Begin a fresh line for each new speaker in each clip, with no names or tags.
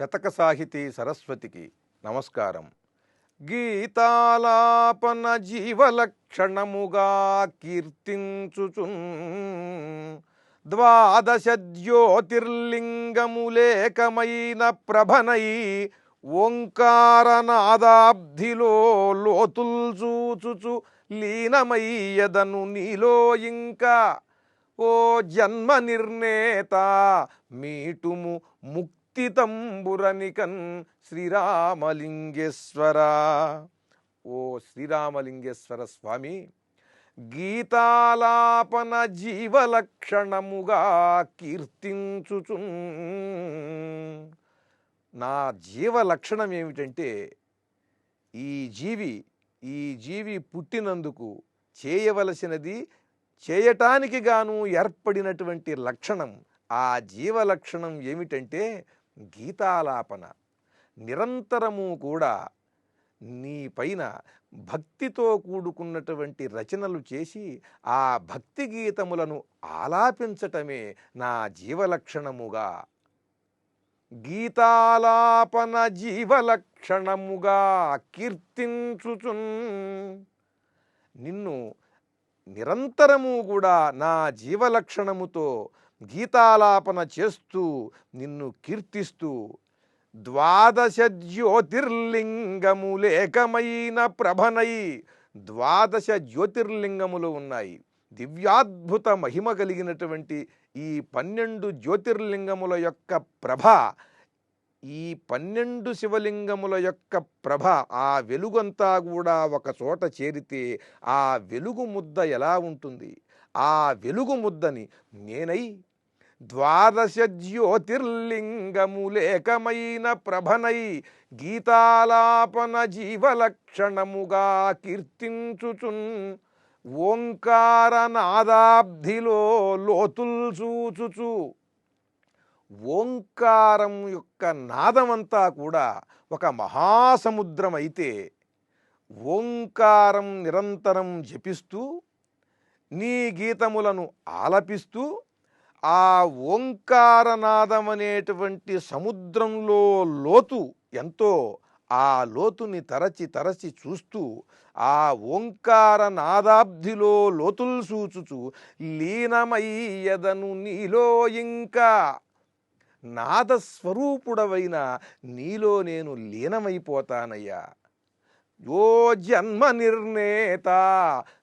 శతక సాహితీ సరస్వతికి నమస్కారం. గీతాలాపన జీవలక్షణముగా కీర్తించుచున్ ద్వాదశ జ్యోతిర్లింగములేకమైన ప్రభనై ఓంకారనాదాబ్ధిలో లోతుల్ చూచుచు లీనమయ్యదను నీలో ఇంకా. ఓ జన్మ నిర్ణేత మీటుము ముక్తితంబురనికన్ శ్రీరామలింగేశ్వర. ఓ శ్రీరామలింగేశ్వర స్వామి గీతాలాపన జీవలక్షణముగా కీర్తించుచు నా జీవ లక్షణం ఏమిటంటే ఈ జీవి ఈ జీవి పుట్టినందుకు చేయవలసినది చేయటానికి గాను ఏర్పడినటువంటి లక్షణం ఆ జీవ లక్షణం ఏమిటంటే గీతాలాపన. నిరంతరము కూడా నీ పైన భక్తితో కూడుకున్నటువంటి రచనలు చేసి ఆ భక్తి గీతములను ఆలాపించటమే నా జీవలక్షణముగా. గీతాలాపన జీవలక్షణముగా కీర్తించుచున్. నిన్ను నిరంతరము కూడా నా జీవలక్షణముతో గీతాలాపన చేస్తూ నిన్ను కీర్తిస్తూ ద్వాదశ జ్యోతిర్లింగములేకమైన ప్రభనై ద్వాదశ జ్యోతిర్లింగములు ఉన్నాయి. దివ్యాద్భుత మహిమ కలిగినటువంటి ఈ పన్నెండు జ్యోతిర్లింగముల యొక్క ప్రభ ఈ పన్నెండు శివలింగముల యొక్క ప్రభ ఆ వెలుగంతా కూడా ఒక చోట చేరితే ఆ వెలుగు ముద్ద ఎలా ఉంటుంది? ఆ వెలుగు ముద్దని నేనై ద్వాదశ జ్యోతిర్లింగములేకమైన ప్రభనై గీతాలాపన జీవలక్షణముగా కీర్తించుచున్ ఓంకారనాదాబ్ధిలో లోతుల్ చూచుచు. ఓంకారం యొక్క నాదమంతా కూడా ఒక మహాసముద్రం అయితే ఓంకారం నిరంతరం జపిస్తూ నీ గీతములను ఆలపిస్తూ ఆ ఓంకారనాదం అనేటువంటి సముద్రంలో లోతు ఎంతో ఆ లోతుని తరచి తరచి చూస్తూ ఆ ఓంకార నాదాబ్ధిలో లోతులు సూచుచు లీనమయ్యదను నీలో ఇంకా. నాదస్వరూపుడవైన నీలో నేను లీనమైపోతానయ్యా. ఓ జన్మ నిర్ణేత.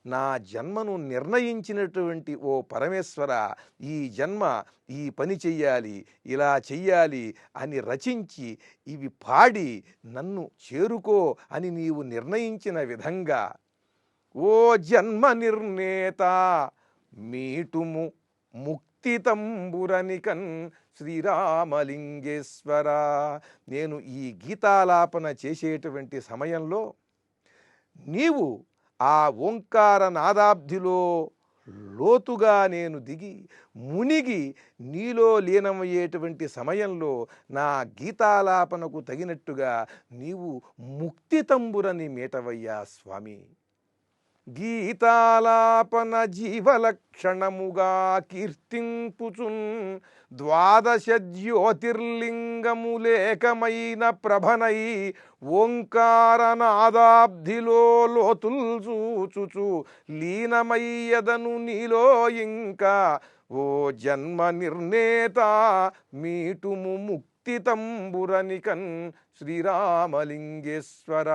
నా జన్మను నిర్ణయించినటువంటి ఓ పరమేశ్వర ఈ జన్మ ఈ పని చెయ్యాలి ఇలా చెయ్యాలి అని రచించి ఇవి పాడి నన్ను చేరుకో అని నీవు నిర్ణయించిన విధంగా ఓ జన్మ నిర్ణేత మీటుము ముక్తి తంబురనికన్ శ్రీరామలింగేశ్వర. నేను ఈ గీతాలాపన చేసేటువంటి సమయంలో నీవు ఆ ఓంకార నాదాబ్ధిలో లోతుగా నేను దిగి మునిగి నీలో లీనమయ్యేటువంటి సమయంలో నా గీతాలాపనకు తగినట్టుగా నీవు ముక్తి తంబురని మేటవయ్యా స్వామి. గీతాలాపన జీవలక్షణముగా కీర్తింపుచున్ ద్వాదశ జ్యోతిర్లింగములేకమైన ప్రభనై ఓంకారనాదాబ్ధిలో లోతుల్ చూచుచు లీనమయ్యదను నీలో ఇంకా ఓ జన్మ నిర్ణేత మీటుము ముక్తితంబురనికన్ శ్రీరామలింగేశ్వర.